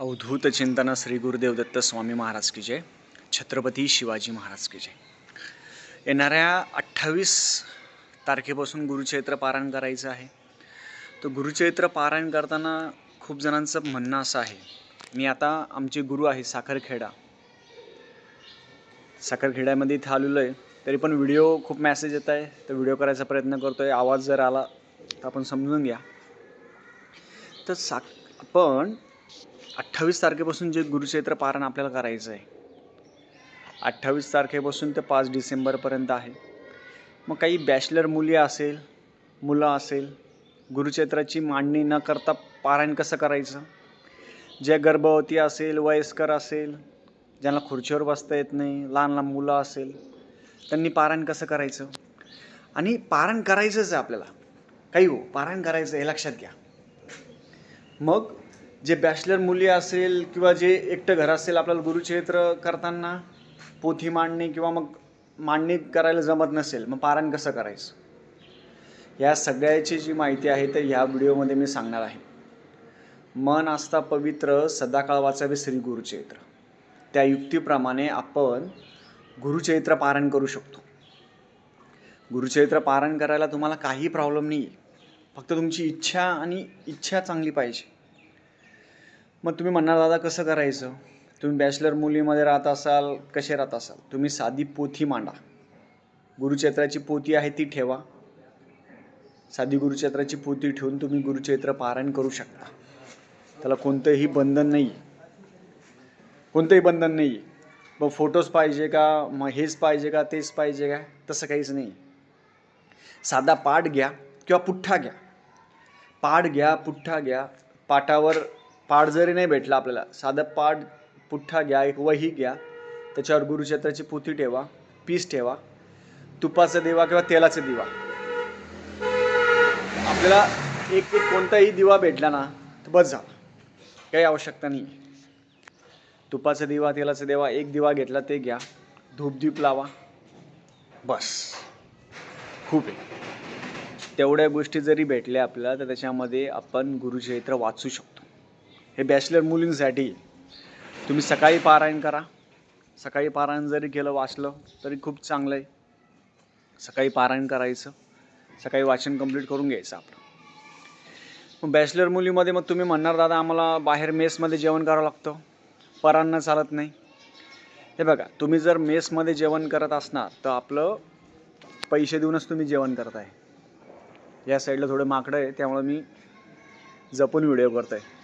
अवधूत चिंतन श्री गुरुदेव दत्त स्वामी महाराज की जय छत्रपती शिवाजी महाराज की जय. येणाऱ्या अठ्ठावीस तारखेपासून गुरुचैत्र पारायण करायचं आहे. तर गुरुचैत्र पारायण करताना खूप जणांचं म्हणणं असं आहे मी आता आमचे गुरु आहे साखरखेडा. साखरखेड्यामध्ये इथं आलेलो आहे तरी पण व्हिडिओ खूप मॅसेज येत आहे तर व्हिडिओ करायचा प्रयत्न करतो आहे आवाज जर आला तर आपण समजून घ्या. तर साक आपण अठ्ठावीस तारखेपासून जे गुरुचैत्र पारण आपल्याला करायचं आहे. अठ्ठावीस तारखेपासून ते पाच डिसेंबरपर्यंत आहे. मग काही बॅचलर मुली असेल मुलं असेल गुरुचैत्राची मांडणी न करता पारायण कसं करायचं? जे गर्भवती असेल वयस्कर असेल ज्यांना खुर्चीवर बसता येत नाही लहान लहान मुलं असेल त्यांनी पारायण कसं करायचं? आणि पारायण करायचंच आहे आपल्याला. काही हो पारायण करायचं हे लक्षात घ्या. मग जे बॅचलर मुली असेल किंवा जे एकटं घर असेल आपल्याला गुरुचरित्र करताना पोथी मांडणी किंवा मग मांडणी करायला जमत नसेल मग पारायण कसं करायचं? या सगळ्याची जी माहिती आहे तर ह्या व्हिडिओमध्ये मी सांगणार आहे. मन असता पवित्र सदाकाळ वाचावे श्री गुरुचरित्र. त्या युक्तीप्रमाणे आपण गुरुचरित्र पारायण करू शकतो. गुरुचरित्र पारायण करायला तुम्हाला काही प्रॉब्लेम नाही फक्त तुमची इच्छा आणि इच्छा चांगली पाहिजे. मग तुम्ही म्हणणार दादा कसं करायचं? तुम्ही बॅचलर मुलीमध्ये राहत असाल कसे राहत असाल? तुम्ही साधी पोथी मांडा. गुरुचैत्राची पोथी आहे ती ठेवा. साधी गुरुचैत्राची पोथी ठेवून तुम्ही गुरुचैत्र पारायण करू शकता. त्याला कोणतंही बंधन नाही कोणतंही बंधन नाही मग फोटोज पाहिजे का? मग हेच पाहिजे का? तेच पाहिजे का? तसं काहीच नाही साधा पाठ घ्या किंवा पुठ्ठा घ्या. पाठ घ्या पुठ्ठा घ्या. पाटावर पाठ जरी नाही भेटला आपल्याला साधं पाठ पुठ्ठा घ्या एक वही घ्या त्याच्यावर गुरुचत्राची पोथी ठेवा पीस ठेवा तुपाचा दिवा किंवा तेलाचा दिवा. आपल्याला एक एक कोणताही दिवा भेटला ना तर बस झाला. काही आवश्यकता नाही. तुपाचा दिवा तेलाचा दिवा एक दिवा घेतला ते घ्या धूपदीप लावा बस. खूप आहे. तेवढ्या गोष्टी जरी भेटल्या आपल्याला तर त्याच्यामध्ये आपण गुरुचरित्र वाचू शकतो. हे बॅचलर मुलींसाठी. तुम्ही सकाळी पारायण करा. सकाळी पारायण जरी केलं वाचलं तरी खूप चांगलं आहे. सकाळी पारायण करायचं. सकाळी वाचन कंप्लीट करून घ्यायचं आपलं. मग बॅचलर मुलीमध्ये मग तुम्ही म्हणणार दादा आम्हाला बाहेर मेसमध्ये जेवण करावं लागतं. परांना चालत नाही. हे बघा तुम्ही जर मेसमध्ये जेवण करत असणार तर आपलं पैसे देऊनच तुम्ही जेवण करताय. या साईडला थोडं माकडं आहे त्यामुळं मी जपून व्हिडिओ करतो आहे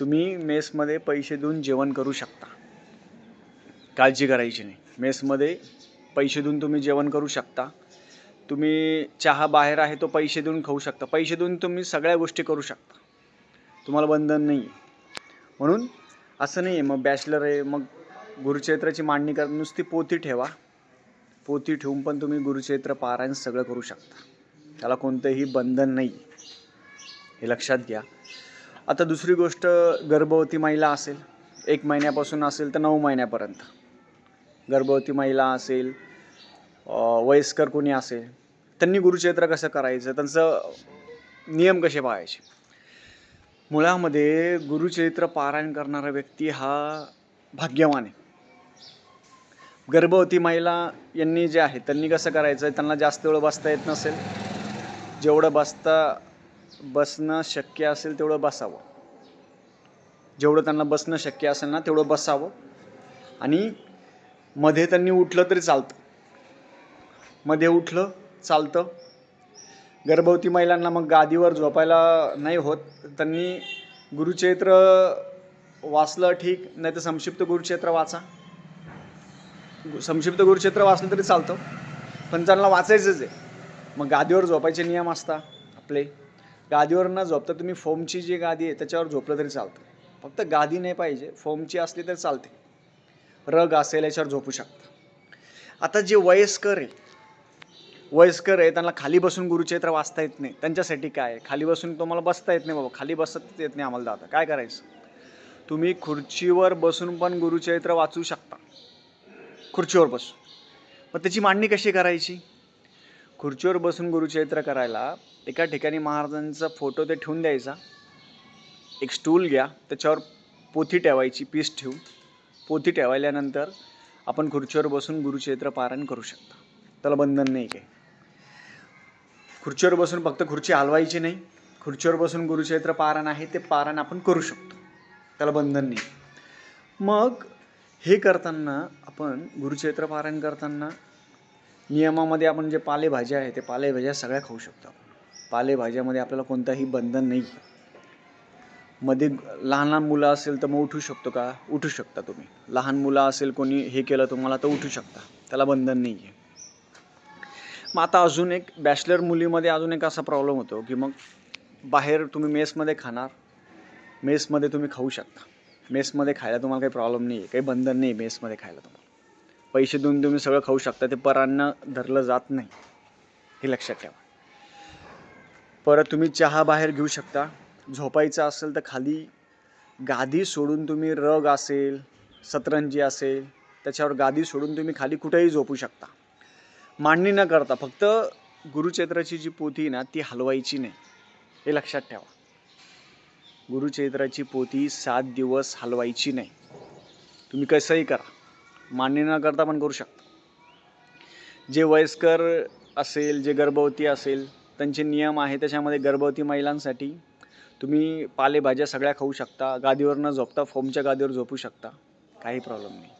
तुम्ही मेसमध्ये पैसे देऊन जेवण करू शकता. काळजी करायची नाही. मेसमध्ये पैसे देऊन तुम्ही जेवण करू शकता. तुम्ही चहा बाहेर आहे तो पैसे देऊन खाऊ शकता. पैसे देऊन तुम्ही सगळ्या गोष्टी करू शकता. तुम्हाला बंधन नाही आहे म्हणून असं नाही आहे मग बॅचलर आहे मग गुरुक्षेत्राची मांडणी कर नुसती पोथी ठेवा. पोथी ठेवून पण तुम्ही गुरुक्षेत्र पारायण सगळं करू शकता. त्याला कोणतंही बंधन नाही हे लक्षात घ्या. आता दुसरी गोष्ट गर्भवती महिला असेल एक महिन्यापासून असेल तर नऊ महिन्यापर्यंत. गर्भवती महिला असेल वयस्कर कोणी असेल त्यांनी गुरुचैत्र कसं करायचं? त्यांचं नियम कसे पाहायचे मुळामध्ये गुरुचरित्र पारायण करणारा व्यक्ती हा भाग्यवान आहे. गर्भवती महिला यांनी जे आहे त्यांनी कसं करायचं? आहे त्यांना जास्त वेळ बसता येत नसेल. जेवढं बसता बसणं शक्य असेल तेवढं बसावं. जेवढं त्यांना बसणं शक्य असेल ना तेवढं बसावं. आणि मध्ये त्यांनी उठलं तरी चालतं. मध्ये उठलं चालतं. गर्भवती महिलांना मग गादीवर झोपायला नाही होत. त्यांनी गुरुक्षेत्र वाचलं ठीक नाही तर संक्षिप्त गुरुक्षेत्र वाचा. संक्षिप्त गुरुक्षेत्र वाचलं तरी चालतं. पण त्यांना वाचायचंच आहे. मग गादीवर झोपायचे नियम असता आपले. गादीवर न झोपता तुम्ही फोमची जी गादी आहे त्याच्यावर झोपलं तरी चालतं. फक्त गादी नाही पाहिजे फोमची असली तरी चालते. रग असेल याच्यावर झोपू शकता. आता जे वयस्कर आहे वयस्कर आहे त्यांना खाली बसून गुरुचैत्र वाचता येत नाही. त्यांच्यासाठी काय आहे? खाली बसून तुम्हाला बसता येत नाही बाबा. खाली बसत येत नाही आम्हाला दादा. काय करायचं? तुम्ही खुर्चीवर बसून पण गुरुचैत्र वाचू शकता. खुर्चीवर बसून. मग त्याची मांडणी कशी करायची? खुर्चीवर बसून गुरुचैत्र करायला एका ठिकाणी महाराजांचा फोटो ते ठेवून द्यायचा. एक स्टूल घ्या त्याच्यावर पोथी ठेवायची पीस ठेवून. पोथी ठेवल्यानंतर आपण खुर्चीवर बसून गुरुचरित्र पारायण करू शकता. त्याला बंधन नाही काही. खुर्चीवर बसून फक्त खुर्ची हलवायची नाही. खुर्चीवर बसून गुरुचरित्र पारायण आहे ते पारायण आपण करू शकतो. त्याला बंधन नाही. मग हे करताना आपण गुरुचरित्र पारायण करताना नियमामध्ये आपण जे पालेभाज्या आहे ते पालेभाज्या सगळ्या खाऊ शकतो आपण. पालेभाज्यामध्ये आपल्याला कोणताही बंधन नाही. मध्ये लहान लहान मुलं असेल तर मग उठू शकतो का? उठू शकता तुम्ही. लहान मुलं असेल कोणी हे केलं तुम्हाला तर उठू शकता. त्याला बंधन नाही आहे मग आता अजून एक बॅचलर मुलीमध्ये अजून एक असा प्रॉब्लेम होतो की मग बाहेर तुम्ही मेसमध्ये खाणार मेसमध्ये तुम्ही खाऊ शकता. मेसमध्ये खायला तुम्हाला काही प्रॉब्लेम नाही आहे काही बंधन नाही मेसमध्ये खायला तुम्हाला. पैसे देऊन तुम्ही सगळं खाऊ शकता ते परांना धरलं जात नाही. हे लक्षात ठेवा. परत तुम्ही चहा बाहेर घेऊ शकता. झोपायचं असेल तर खाली गादी सोडून तुम्ही रग असेल सतरंजी असेल त्याच्यावर गादी सोडून तुम्ही खाली कुठेही झोपू शकता. मांडणी न करता फक्त गुरुचैत्राची जी पोथी आहे ना ती हलवायची नाही. हे लक्षात ठेवा. गुरुचैत्राची पोथी सात दिवस हलवायची नाही. तुम्ही कसंही करा. मांडणी न करता पण करू शकता. जे वयस्कर असेल जे गर्भवती असेल त्यांचे नियम आहे त्याच्यामध्ये गर्भवती महिलांसाठी तुम्ही पालेभाज्या सगळ्या खाऊ शकता गादीवर न झोपता फोमच्या गादीवर झोपू शकता काही प्रॉब्लेम नाही.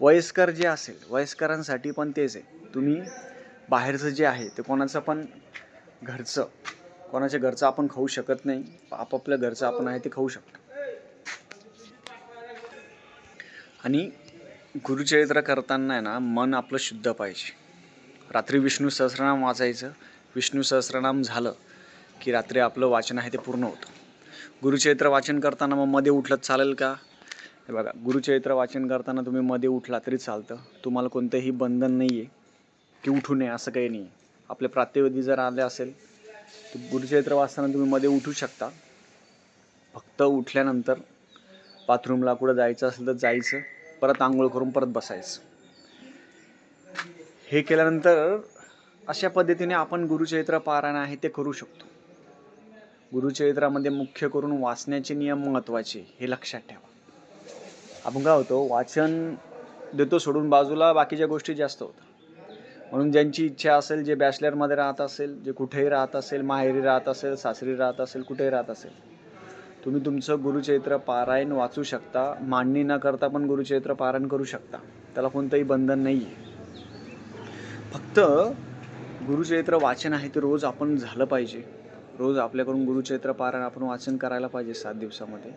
वयस्कर जे असेल वयस्करांसाठी पण तेच आहे. तुम्ही बाहेरचं जे आहे ते कोणाचं पण घरचं कोणाच्या घरचं आपण खाऊ शकत नाही आपापल्या घरचं आपण आहे ते खाऊ शकतो. आणि गुरुचरित्र करताना आहे ना मन आपलं शुद्ध पाहिजे. रात्री विष्णू सहस्रनाम वाचायचं विष्णू सहस्रनाम झालं की रात्री आपलं वाचन आहे ते पूर्ण होतं. गुरुचरित्र वाचन करताना मग मध्ये उठलं चालेल का? हे बघा गुरुचरित्र वाचन करताना तुम्ही मध्ये उठला तरी चालतं. तुम्हाला कोणतंही बंधन नाही आहे की उठू नये असं काही नाही आपले प्रात्यविधी जर आले असेल तर गुरुचरित्र वाचताना तुम्ही मध्ये उठू शकता. फक्त उठल्यानंतर बाथरूमला कुठं जायचं असेल तर जायचं परत आंघोळ करून परत बसायचं. हे केल्यानंतर अशा पद्धतीने आपण गुरुचरित्र पारायण आहे ते करू शकतो. गुरुचरित्रामध्ये मुख्य करून वाचण्याचे नियम महत्त्वाचे हे लक्षात ठेवा. आपण काय होतो वाचन देतो सोडून बाजूला बाकीच्या गोष्टी जास्त होतात. म्हणून ज्यांची इच्छा असेल जे बॅचलरमध्ये राहत असेल जे कुठेही राहत असेल माहेरी राहत असेल सासरी राहत असेल कुठेही राहत असेल तुम्ही तुमचं गुरुचरित्र पारायण वाचू शकता. मांडणी न करता पण गुरुचरित्र पारायण करू शकता. त्याला कोणतंही बंधन नाही आहे फक्त गुरुचरित्र वाचन आहे ते रोज आपण झालं पाहिजे. रोज आपल्याकडून गुरुचरित्र पारायण आपण वाचन करायला पाहिजे सात दिवसामध्ये.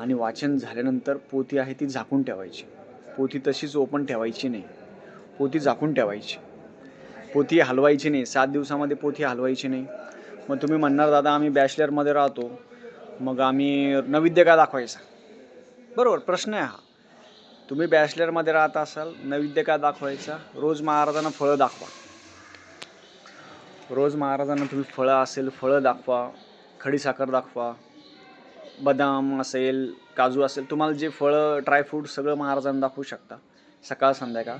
आणि वाचन झाल्यानंतर पोथी आहे ती झाकून ठेवायची. पोथी तशीच ओपन ठेवायची नाही. पोथी झाकून ठेवायची. पोथी हलवायची नाही. सात दिवसामध्ये पोथी हलवायची नाही. मग तुम्ही म्हणणार दादा आम्ही बॅचलरमध्ये राहतो. मग आम्ही नैवेद्य का दाखवायचा? बरोबर प्रश्न आहे हा. तुम्ही बॅचलरमध्ये राहत असाल नैवेद्य का दाखवायचा? रोज महाराजांना फळं दाखवा. रोज महाराजांना तुम्ही फळं असेल फळं दाखवा खडीसाखर दाखवा बदाम असेल काजू असेल तुम्हाला जे फळं ड्रायफ्रूट सगळं महाराजांना दाखवू शकता सकाळ संध्याकाळ.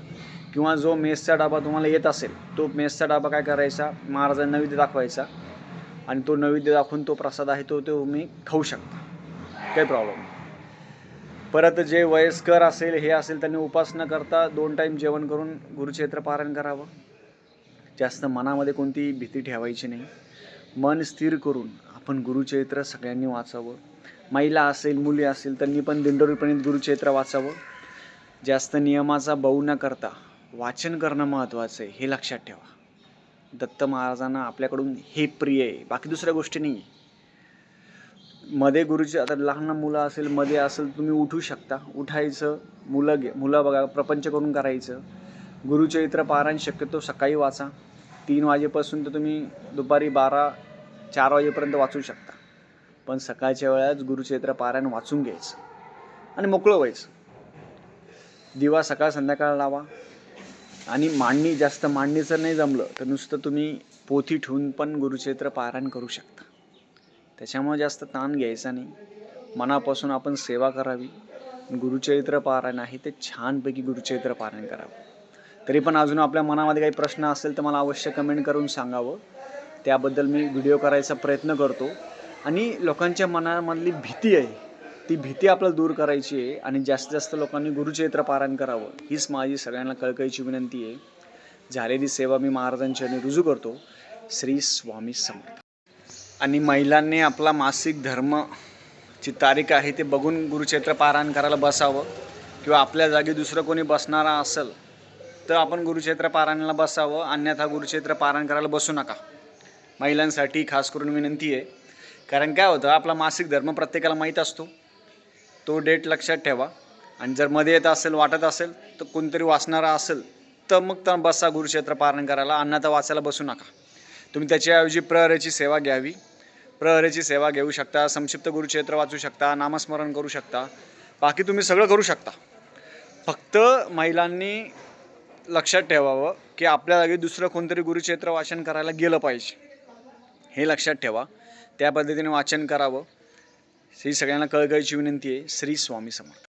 किंवा जो मेसचा डबा तुम्हाला येत असेल तो मेसचा डबा काय करायचा? महाराजांना नैवेद्य दाखवायचा. आणि तो नैवेद्य दाखवून तो प्रसाद आहे तो तो तुम्ही खाऊ शकता. काही प्रॉब्लेम नाही. परत जे वयस्कर असेल हे असेल त्यांनी उपास न करता दोन टाईम जेवण करून गुरुक्षेत्र पारायण करावं. जास्त मनामध्ये कोणती भीती ठेवायची नाही. मन स्थिर करून आपण गुरुचरित्र सगळ्यांनी वाचावं. महिला असेल मुली असेल त्यांनी पण दिंडोरीपणे गुरुचरित्र वाचावं. जास्त नियमाचा बहू न करता वाचन करणं महत्त्वाचं आहे हे लक्षात ठेवा. दत्त महाराजांना आपल्याकडून हे प्रिय आहे बाकी दुसऱ्या गोष्टी नाही आहे. मध्ये गुरुची आता लहान मुलं असेल मध्ये असेल तुम्ही उठू शकता. उठायचं मुलं घे मुलं बघा प्रपंच करून करायचं. गुरुचरित्र पारायण शक्यतो सकाळी वाचा. तीन वाजेपासून तर तुम्ही दुपारी बारा चार वाजेपर्यंत वाचू शकता. पण सकाळच्या वेळात गुरुचरित्र पारायण वाचून घ्यायचं आणि मोकळं व्हायचं. दिवा सकाळ संध्याकाळ लावा आणि मांडणी जास्त मांडणीचं नाही जमलं तर नुसतं तुम्ही पोथी ठेवून पण गुरुचरित्र पारायण करू शकता. त्याच्यामुळे जास्त ताण घ्यायचा नाही. मनापासून आपण सेवा करावी. गुरुचरित्र पारायण आहे ते छानपैकी गुरुचरित्र पारायण करावं. तरी पण अजून आपल्या मनामध्ये काही प्रश्न असेल तर मला अवश्य कमेंट करून सांगावं. त्याबद्दल मी व्हिडिओ करायचा प्रयत्न करतो. आणि लोकांच्या मनामधली भीती आहे ती भीती आपल्याला दूर करायची आहे आणि जास्तीत जास्त लोकांनी गुरुचरित्र पारायण करावं हीच माझी सगळ्यांना कळकळीची विनंती आहे. झालेली सेवा मी महाराजांच्या आणि रुजू करतो. श्री स्वामी समर्थ. आणि महिलांनी आपला मासिक धर्म ची तारीख आहे ते बघून गुरुचरित्र पारायण करायला बसावं किंवा आपल्या जागी दुसरं कोणी बसणारा असेल तर आपण गुरुक्षेत्र पारायणाला बसावं अन्यथा गुरुक्षेत्र पारायण करायला बसू नका. महिलांसाठी खास करून विनंती आहे. कारण काय होतं आपला मासिक धर्म प्रत्येकाला माहीत असतो. तो डेट लक्षात ठेवा. आणि जर मध्ये येत असेल वाटत असेल तर कोणतरी वाचणारा असेल तर मग तर बसा गुरुक्षेत्र पारण करायला अन्यथा वाचायला बसू नका. तुम्ही त्याच्याऐवजी प्रहरेची सेवा घ्यावी. प्रहरेची सेवा घेऊ शकता संक्षिप्त गुरुक्षेत्र वाचू शकता नामस्मरण करू शकता. बाकी तुम्ही सगळं करू शकता. फक्त महिलांनी लक्षात ठेवावं की आपल्या जागी दुसरं कोणतरी गुरुक्षेत्र वाचन करायला गेलं पाहिजे. हे लक्षात ठेवा. त्या पद्धतीने वाचन करावं. ही सगळ्यांना कळकळीची विनंती आहे. श्री स्वामी समर्थ.